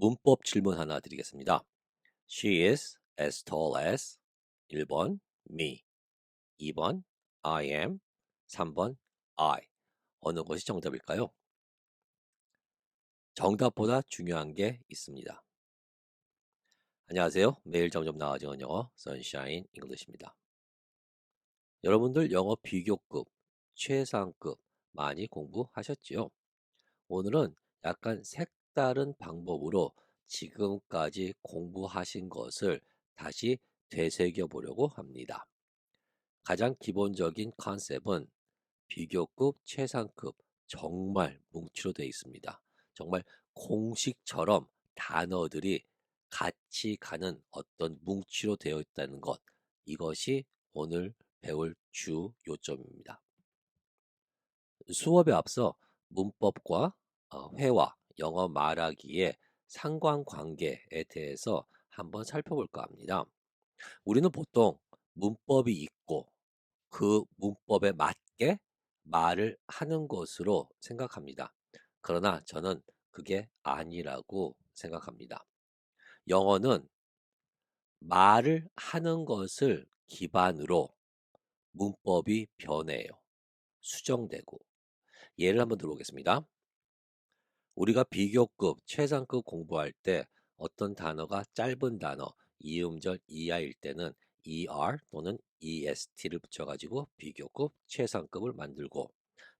문법 질문 하나 드리겠습니다. She is as tall as 1번 me, 2번 I am, 3번 I. 어느 것이 정답일까요? 정답보다 중요한 게 있습니다. 안녕하세요. 매일 점점 나아지는 영어 선샤인 잉글리시입니다. 여러분들 영어 비교급, 최상급 많이 공부하셨지요? 오늘은 약간 색 다른 방법으로 지금까지 공부하신 것을 다시 되새겨 보려고 합니다. 가장 기본적인 컨셉은 비교급, 최상급 정말 뭉치로 되어 있습니다. 정말 공식처럼 단어들이 같이 가는 어떤 뭉치로 되어 있다는 것 이것이 오늘 배울 주 요점입니다. 수업에 앞서 문법과 어, 회화, 영어 말하기의 상관관계에 대해서 한번 살펴볼까 합니다. 우리는 보통 문법이 있고 그 문법에 맞게 말을 하는 것으로 생각합니다. 그러나 저는 그게 아니라고 생각합니다. 영어는 말을 하는 것을 기반으로 문법이 변해요. 수정되고. 예를 한번 들어보겠습니다. 우리가 비교급, 최상급 공부할 때 어떤 단어가 짧은 단어, 이음절 이하일 때는 er 또는 est를 붙여가지고 비교급, 최상급을 만들고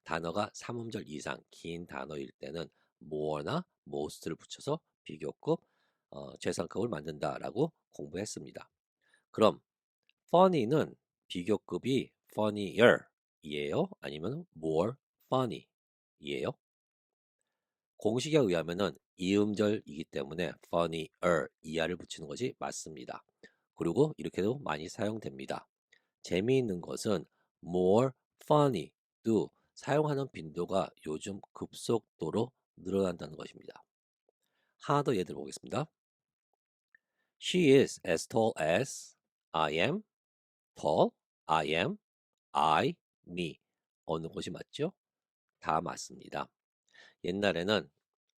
단어가 3음절 이상 긴 단어일 때는 more나 most를 붙여서 비교급, 어, 최상급을 만든다라고 공부했습니다. 그럼 funny는 비교급이 funnier 이에요? 아니면 more funny 이에요? 공식에 의하면은 이음절이기 때문에 funnier 이하를 붙이는 것이 맞습니다. 그리고 이렇게도 많이 사용됩니다. 재미있는 것은 more funny도 사용하는 빈도가 요즘 급속도로 늘어난다는 것입니다. 하나 더 예를 보겠습니다. She is as tall as I am. tall, I am, I, me. 어느 것이 맞죠? 다 맞습니다. 옛날에는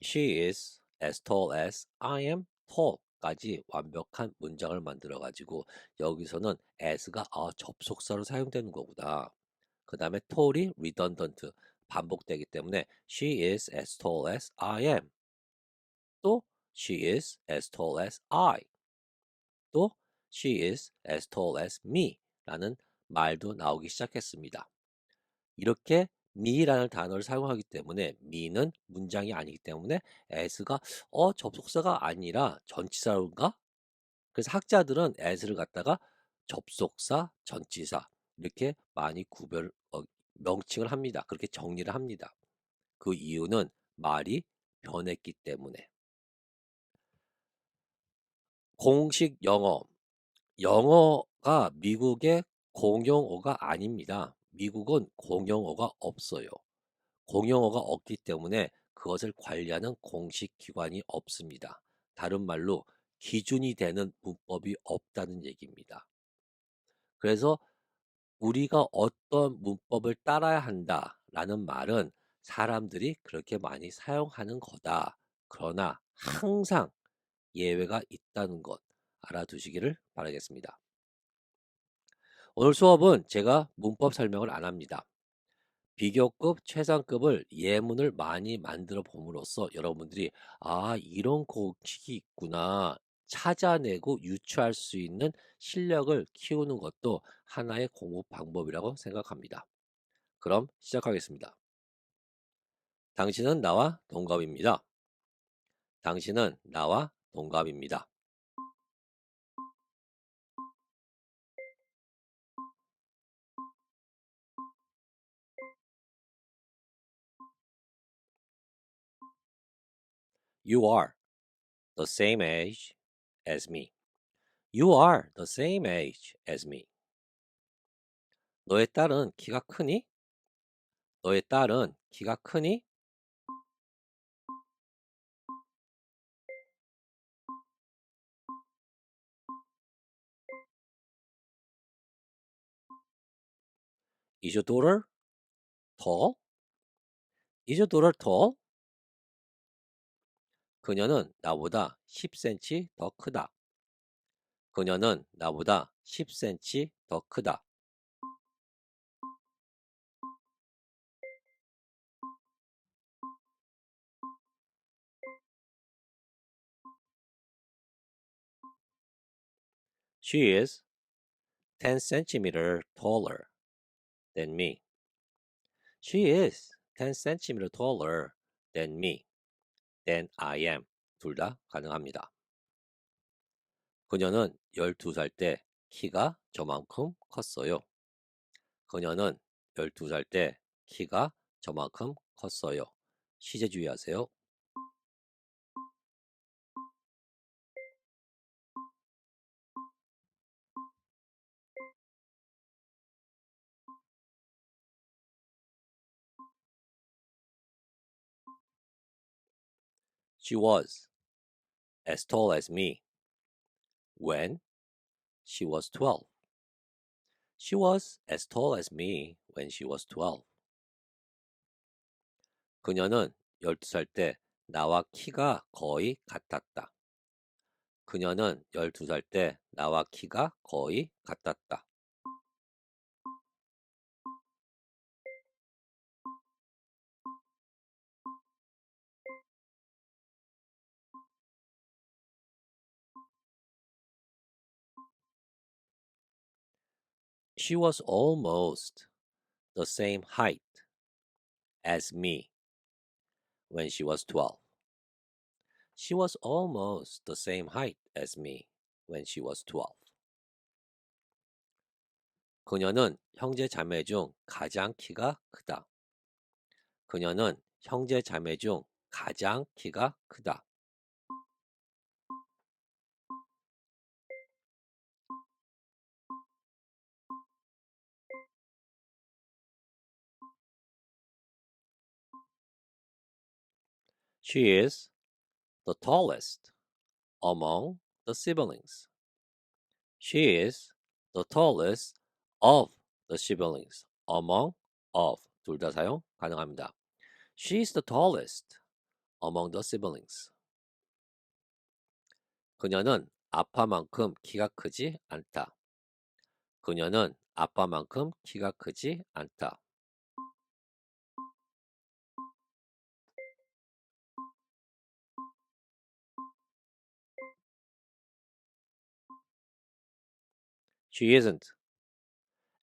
she is as tall as I am tall까지 완벽한 문장을 만들어 가지고 여기서는 as가 아, 접속사로 사용되는 거구나. 그 다음에 tall이 redundant 반복되기 때문에 she is as tall as I am. 또 she is as tall as I. 또 she is as tall as me 라는 말도 나오기 시작했습니다. 이렇게 me라는 단어를 사용하기 때문에 me는 문장이 아니기 때문에 as가 어 접속사가 아니라 전치사인가? 그래서 학자들은 as를 갖다가 접속사, 전치사 이렇게 많이 구별 어, 명칭을 합니다. 그렇게 정리를 합니다. 그 이유는 말이 변했기 때문에 공식 영어 영어가 미국의 공용어가 아닙니다. 미국은 공용어가 없어요. 공용어가 없기 때문에 그것을 관리하는 공식 기관이 없습니다. 다른 말로 기준이 되는 문법이 없다는 얘기입니다. 그래서 우리가 어떤 문법을 따라야 한다라는 말은 사람들이 그렇게 많이 사용하는 거다. 그러나 항상 예외가 있다는 것 알아두시기를 바라겠습니다. 오늘 수업은 제가 문법 설명을 안 합니다. 비교급, 최상급을 예문을 많이 만들어 봄으로써 여러분들이 아 이런 공식이 있구나 찾아내고 유추할 수 있는 실력을 키우는 것도 하나의 공부 방법이라고 생각합니다. 그럼 시작하겠습니다. 당신은 나와 동갑입니다. 당신은 나와 동갑입니다. You are the same age as me. You are the same age as me. 너의 딸은 키가 크니? 너의 딸은 키가 크니? Is your daughter tall? Is your tall? 그녀는 나보다 10cm 더 크다. 그녀는 나보다 10cm 더 크다. She is 10 centimeter taller than me. She is 10 centimeter taller than me. Than I am. 둘 다 가능합니다. 그녀는 12살 때 키가 저만큼 컸어요. 그녀는 12살 때 키가 저만큼 컸어요. 시제 주의하세요. She was as tall as me when she was 12. She was as tall as me when she was 12. 그녀는 12살 때 나와 키가 거의 같았다. 그녀는 12살 때 나와 키가 거의 같았다. She was almost the same height as me when she was 12. She was almost the same height as me when she was 12. 그녀는 형제 자매 중 가장 키가 크다. 그녀는 형제 자매 중 가장 키가 크다. She is the tallest among the siblings. She is the tallest of the siblings. among of 둘 다 사용 가능합니다. She is the tallest among the siblings. 그녀는 아빠만큼 키가 크지 않다. 그녀는 아빠만큼 키가 크지 않다. She isn't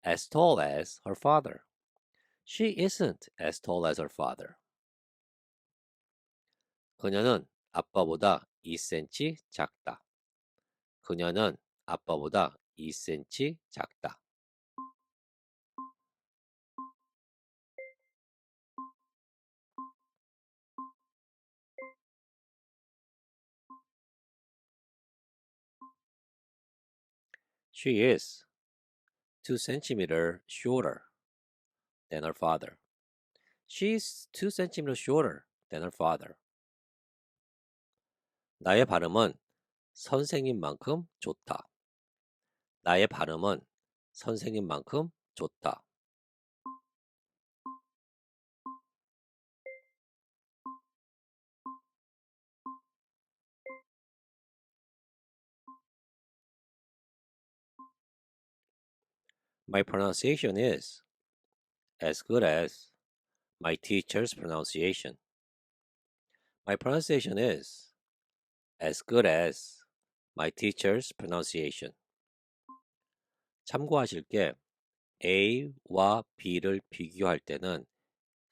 as tall as her father. She isn't as tall as her father. 그녀는 아빠보다 2cm 작다. 그녀는 아빠보다 2cm 작다. She is 2 centimeter shorter than her father. She's 2 centimeter shorter than her father. 나의 발음은 선생님만큼 좋다. 나의 발음은 선생님만큼 좋다. My pronunciation is as good as my teacher's pronunciation. My pronunciation is as good as my teacher's pronunciation. 참고하실 게 A와 B를 비교할 때는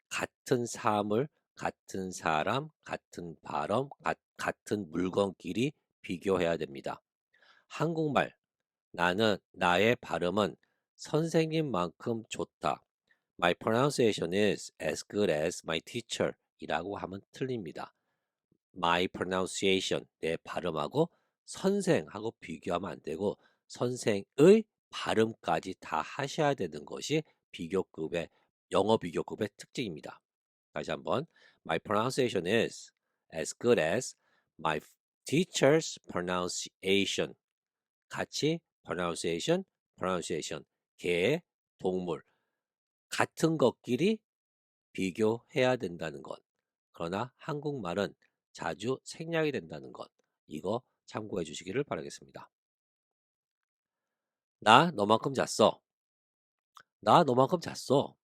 같은 사물, 같은 사람, 같은 발음, 가, 같은 물건끼리 비교해야 됩니다. 한국말 나는 나의 발음은 선생님만큼 좋다. My pronunciation is as good as my teacher 이라고 하면 틀립니다. My pronunciation 내 발음하고 선생하고 비교하면 안 되고 선생의 발음까지 다 하셔야 되는 것이 비교급의 영어 비교급의 특징입니다. 다시 한번 My pronunciation is as good as my teacher's pronunciation 같이 pronunciation, pronunciation 개, 동물 같은 것끼리 비교해야 된다는 것. 그러나 한국말은 자주 생략이 된다는 것. 이거 참고해 주시기를 바라겠습니다. 나 너만큼 잤어. 나 너만큼 잤어.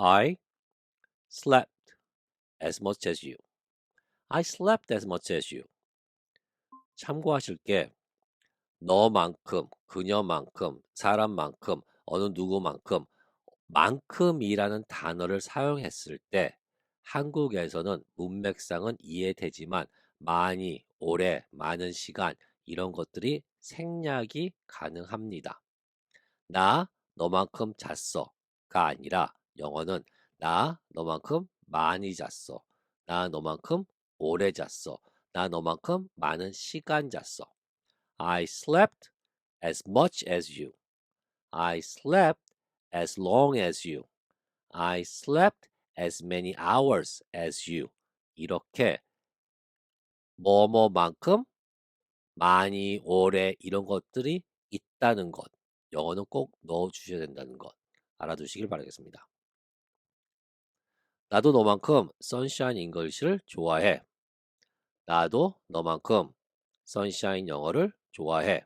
I slept as much as you. I slept as much as you. 참고하실 게 너만큼, 그녀만큼, 사람만큼, 어느 누구만큼, 만큼이라는 단어를 사용했을 때 한국에서는 문맥상은 이해되지만 많이, 오래, 많은 시간 이런 것들이 생략이 가능합니다. 나 너만큼 잤어가 아니라 영어는 나 너만큼 많이 잤어. 나 너만큼 오래 잤어. 나 너만큼 많은 시간 잤어. I slept as much as you. I slept as long as you. I slept as many hours as you. 이렇게 뭐뭐만큼 많이 오래 이런 것들이 있다는 것. 영어는 꼭 넣어 주셔야 된다는 것. 알아두시길 바라겠습니다. 나도 너만큼 선샤인 잉글리시를 좋아해. 나도 너만큼 선샤인 영어를 좋아해.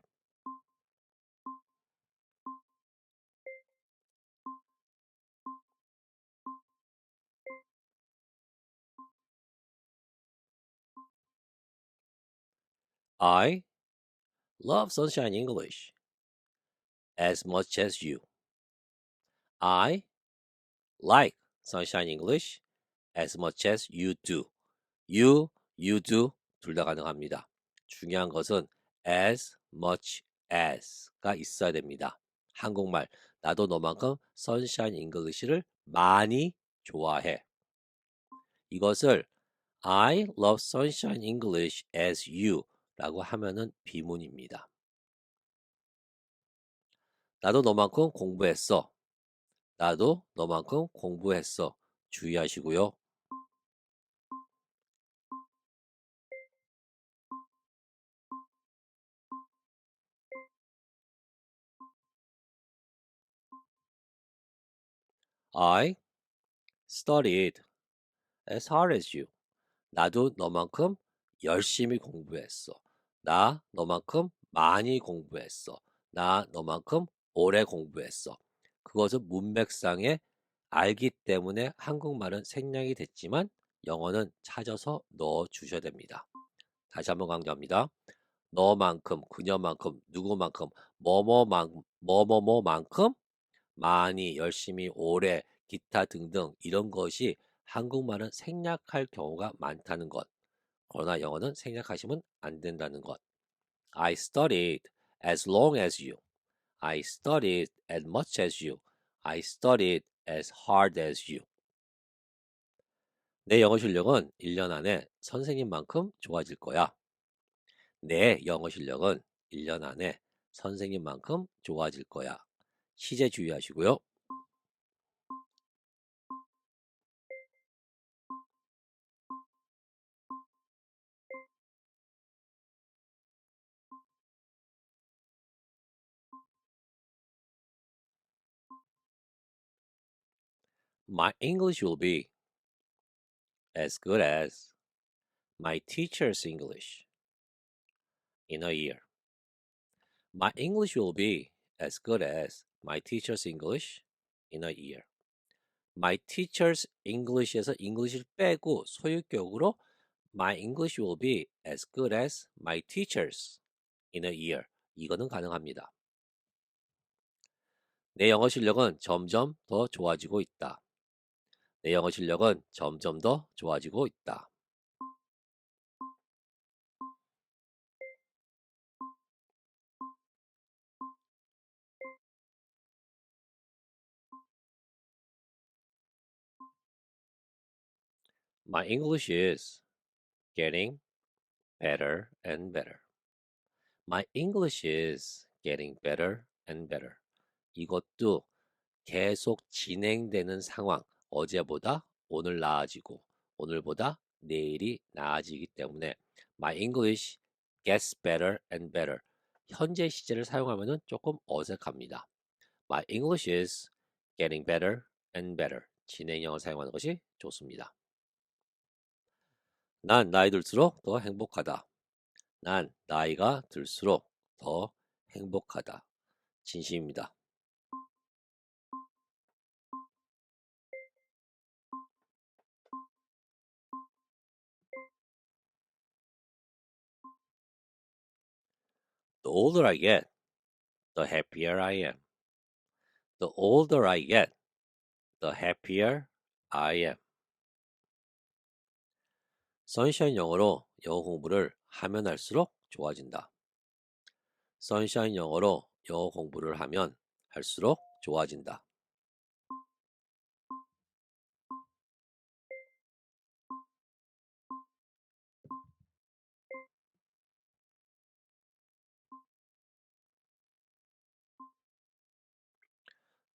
I love sunshine English as much as you. I like sunshine English as much as you do. You, you do 둘 다 가능합니다. 중요한 것은 as much as가 있어야 됩니다. 한국말 나도 너만큼 sunshine English를 많이 좋아해. 이것을 I love sunshine English as you 라고 하면은 비문입니다. 나도 너만큼 공부했어. 나도 너만큼 공부했어. 주의하시고요. I studied as hard as you. 나도 너만큼 열심히 공부했어. 나 너만큼 많이 공부했어. 나 너만큼 오래 공부했어. 그것은 문맥상에 알기 때문에 한국말은 생략이 됐지만 영어는 찾아서 넣어 주셔야 됩니다. 다시 한번 강조합니다. 너만큼, 그녀만큼, 누구만큼, 뭐뭐만, 뭐뭐뭐만큼 많이, 열심히, 오래, 기타 등등 이런 것이 한국말은 생략할 경우가 많다는 것. 그러나 영어는 생략하시면 안 된다는 것. I studied as long as you. I studied as much as you. I studied as hard as you. 내 영어 실력은 1년 안에 선생님만큼 좋아질 거야. 내 영어 실력은 1년 안에 선생님만큼 좋아질 거야. 시제 주의하시고요. My English will be as good as my teacher's English in a year. My English will be as good as my teacher's English in a year. My teacher's English에서 English를 빼고 소유격으로 My English will be as good as my teacher's in a year. 이거는 가능합니다. 내 영어 실력은 점점 더 좋아지고 있다. 내 영어 실력은 점점 더 좋아지고 있다. My English is getting better and better. My English is getting better and better. 이것도 계속 진행되는 상황. 어제보다 오늘 나아지고 오늘보다 내일이 나아지기 때문에 My English gets better and better. 현재 시제를 사용하면 조금 어색합니다. My English is getting better and better. 진행형을 사용하는 것이 좋습니다. 난 나이 들수록 더 행복하다. 난 나이가 들수록 더 행복하다. 진심입니다. Older I get, the happier I am. The older I get, the happier I am. 선샤인 영어로 영어 공부를 하면 할수록 좋아진다. 선샤인 영어로 영어 공부를 하면 할수록 좋아진다.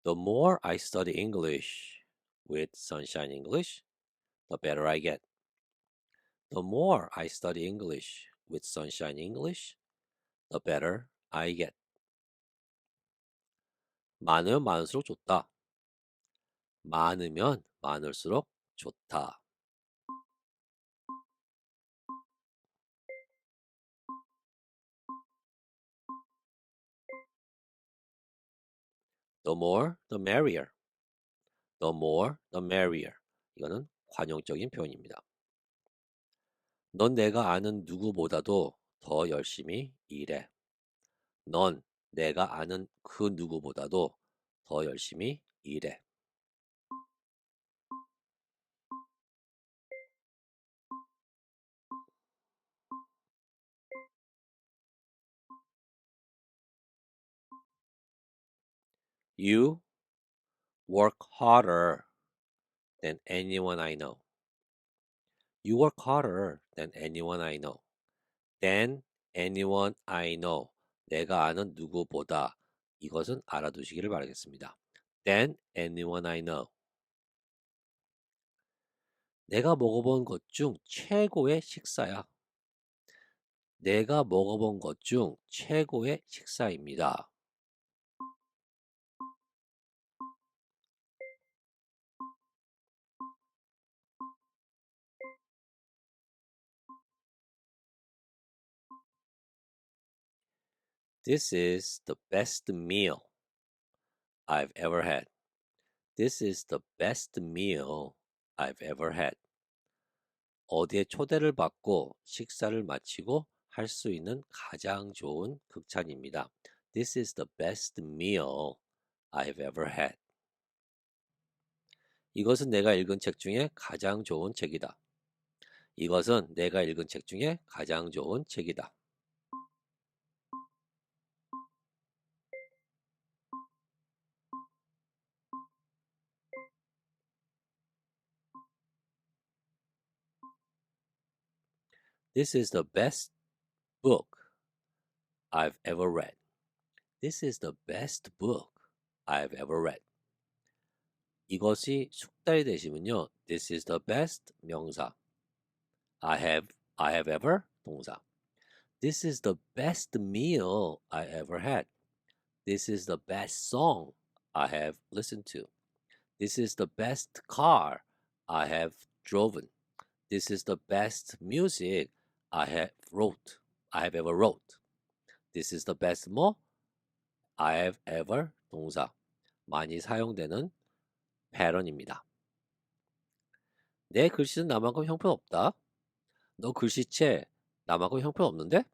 The more I study English with Sunshine English, the better I get. The more I study English with Sunshine English, the better I get. 많으면 많을수록 좋다. 많으면 많을수록 좋다. The more, the merrier. The more, the merrier. 이거는 관용적인 표현입니다. 넌 내가 아는 누구보다도 더 열심히 일해. 넌 내가 아는 그 누구보다도 더 열심히 일해. You work harder than anyone I know. You work harder than anyone I know. than anyone I know. 내가 아는 누구보다 이것은 알아두시기를 바라겠습니다. than anyone I know. 내가 먹어본 것 중 최고의 식사야. 내가 먹어본 것 중 최고의 식사입니다. This is the best meal I've ever had. This is the best meal I've ever had. 어디에 초대를 받고 식사를 마치고 할 수 있는 가장 좋은 극찬입니다. This is the best meal I've ever had. 이것은 내가 읽은 책 중에 가장 좋은 책이다. 이것은 내가 읽은 책 중에 가장 좋은 책이다. This is the best book I've ever read. This is the best book I've ever read. 이것이 숙달이 되시면요. This is the best 명사. I have I have ever 동사. This is the best meal I ever had. This is the best song I have listened to. This is the best car I have driven. This is the best music I have wrote. I have ever wrote. This is the best 뭐? I have ever 동사. 많이 사용되는 패런입니다. 내 글씨는 나만큼 형편없다. 너 글씨체 나만큼 형편없는데?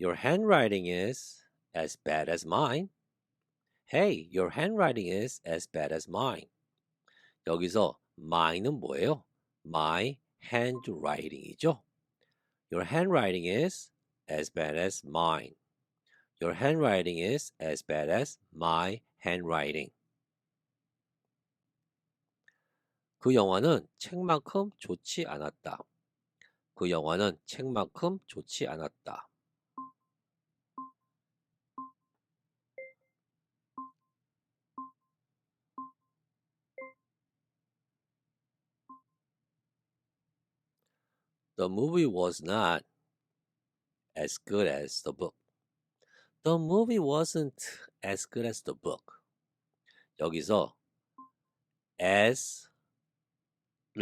Your handwriting is as bad as mine. Hey, your handwriting is as bad as mine. 여기서 mine은 뭐예요? My handwriting이죠. Your handwriting is as bad as mine. Your handwriting is as bad as my handwriting. 그 영화는 책만큼 좋지 않았다. 그 영화는 책만큼 좋지 않았다. The movie was not as good as the book. The movie wasn't as good as the book. 여기서 as를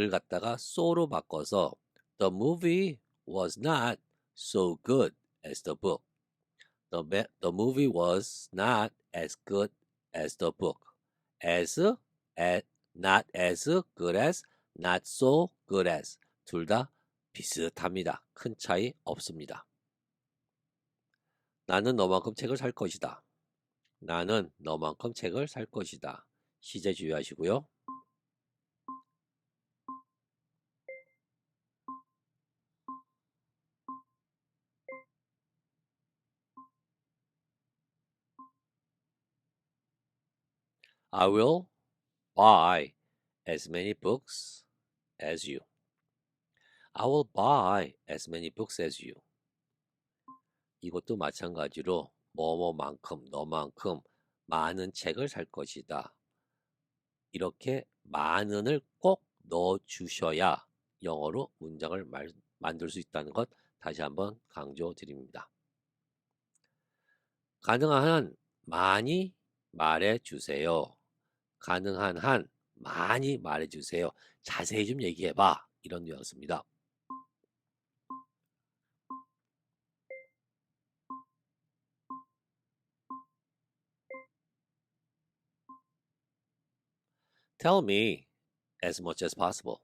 갖다가 so로 바꿔서 the movie was not so good as the book. The, the movie was not as good as the book. As, as not as good as, not so good as. 둘 다 비슷합니다. 큰 차이 없습니다. 나는 너만큼 책을 살 것이다. 나는 너만큼 책을 살 것이다. 시제 주의하시고요. I will buy as many books as you. I will buy as many books as you. 이것도 마찬가지로 뭐뭐만큼 너만큼 많은 책을 살 것이다. 이렇게 많은을 꼭 넣어 주셔야 영어로 문장을 말, 만들 수 있다는 것 다시 한번 강조 드립니다. 가능한 한 많이 말해 주세요. 가능한 한 많이 말해 주세요. 자세히 좀 얘기해 봐. 이런 뉘앙스입니다. Tell me as much as possible.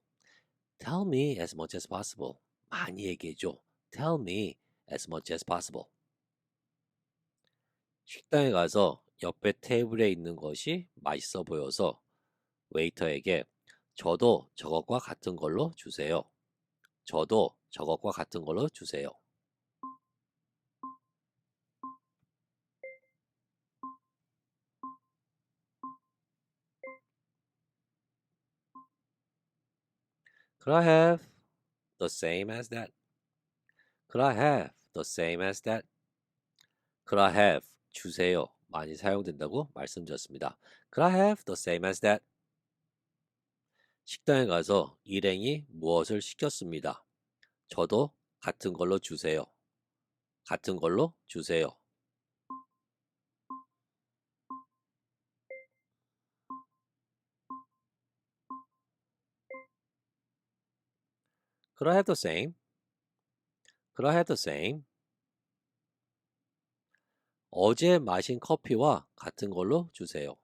Tell me as much as possible. 많이 얘기해줘. Tell me as much as possible. 식당에 가서 옆에 테이블에 있는 것이 맛있어 보여서 웨이터에게 저도 저것과 같은 걸로 주세요. 저도 저것과 같은 걸로 주세요. Could I have the same as that? Could I have the same as that? Could I have 주세요. 많이 사용된다고 말씀드렸습니다. Could I have the same as that? 식당에 가서 일행이 무엇을 시켰습니다. 저도 같은 걸로 주세요. 같은 걸로 주세요. The same? The same? 어제 마신 커피와 같은 걸로 주세요.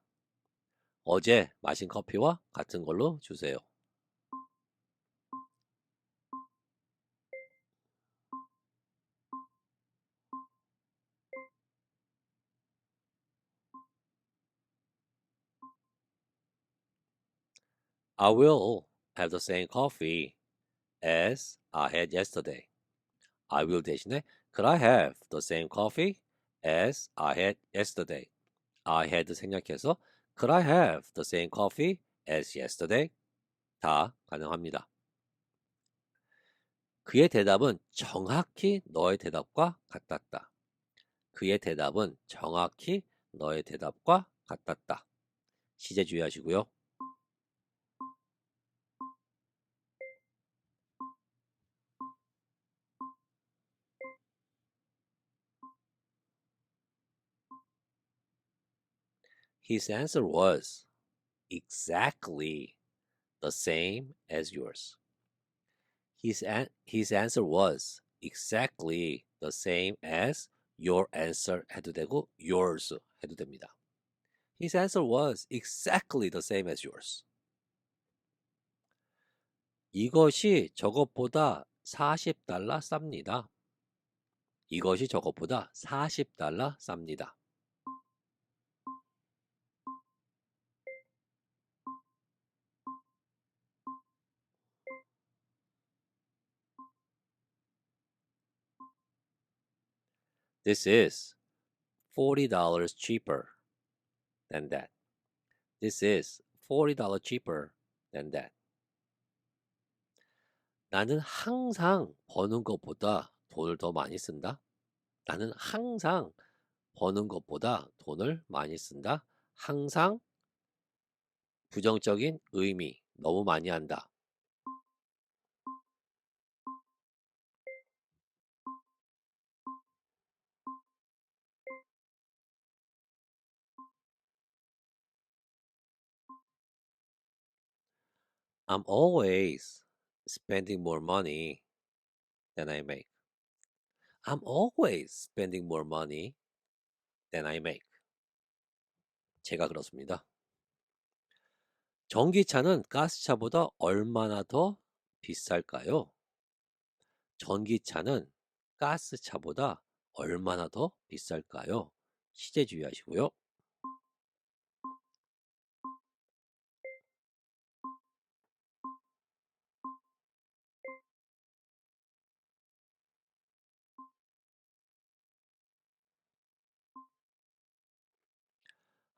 어제 마신 커피와 같은 걸로 주세요. I will have the same coffee as I had yesterday. I will 대신에 Could I have the same coffee as I had yesterday? I had 생략해서 Could I have the same coffee as yesterday? 다 가능합니다. 그의 대답은 정확히 너의 대답과 같았다. 그의 대답은 정확히 너의 대답과 같았다. 시제 주의하시고요. His answer was exactly the same as yours. His, an- his answer was exactly the same as your answer 해도 되고 yours 해도 됩니다. His answer was exactly the same as yours. 이것이 저것보다 40달러 쌉니다. 이것이 저것보다 40달러 쌉니다. This is $40 cheaper than that. This is $40 cheaper than that. 나는 항상 버는 것보다 돈을 더 많이 쓴다. 나는 항상 버는 것보다 돈을 많이 쓴다. 항상 부정적인 의미 너무 많이 한다. I'm always spending more money than I make. I'm always spending more money than I make. 제가 그렇습니다. 전기차는 가스차보다 얼마나 더 비쌀까요? 전기차는 가스차보다 얼마나 더 비쌀까요? 시제 주의하시고요.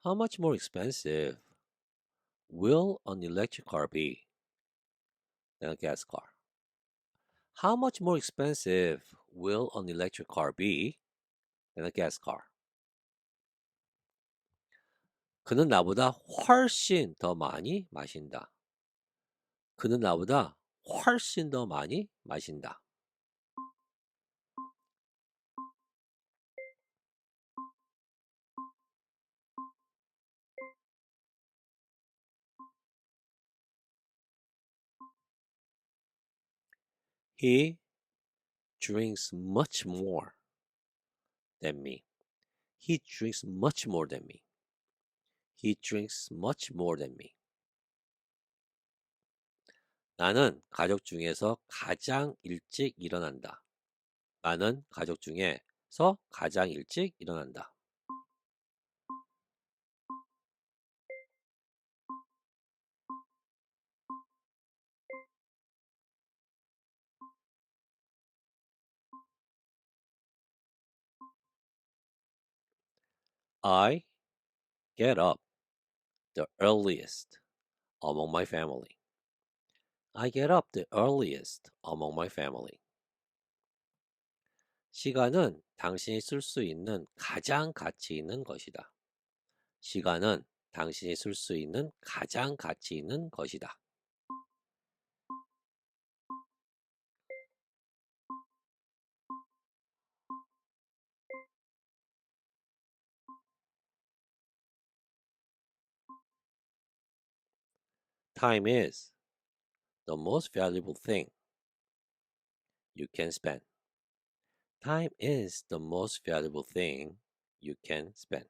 How much more expensive will an electric car be than a gas car? How much more expensive will an electric car be than a gas car? 그는 나보다 훨씬 더 많이 마신다. 그는 나보다 훨씬 더 많이 마신다. He drinks much more than me. He drinks much more than me. He drinks much more than me. 나는 가족 중에서 가장 일찍 일어난다. 나는 가족 중에서 가장 일찍 일어난다. I get up the earliest among my family. I get up the earliest among my family. 시간은 당신이 쓸 수 있는 가장 가치 있는 것이다. 시간은 당신이 쓸 수 있는 가장 가치 있는 것이다. Time is the most valuable thing you can spend. Time is the most valuable thing you can spend.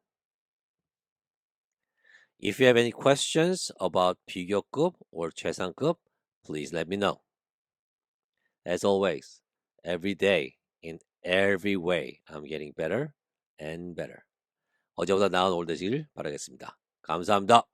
If you have any questions about 비교급 or 최상급, please let me know. As always, every day, in every way, I'm getting better and better. 어제보다 나은 오늘 되시길 바라겠습니다. 감사합니다.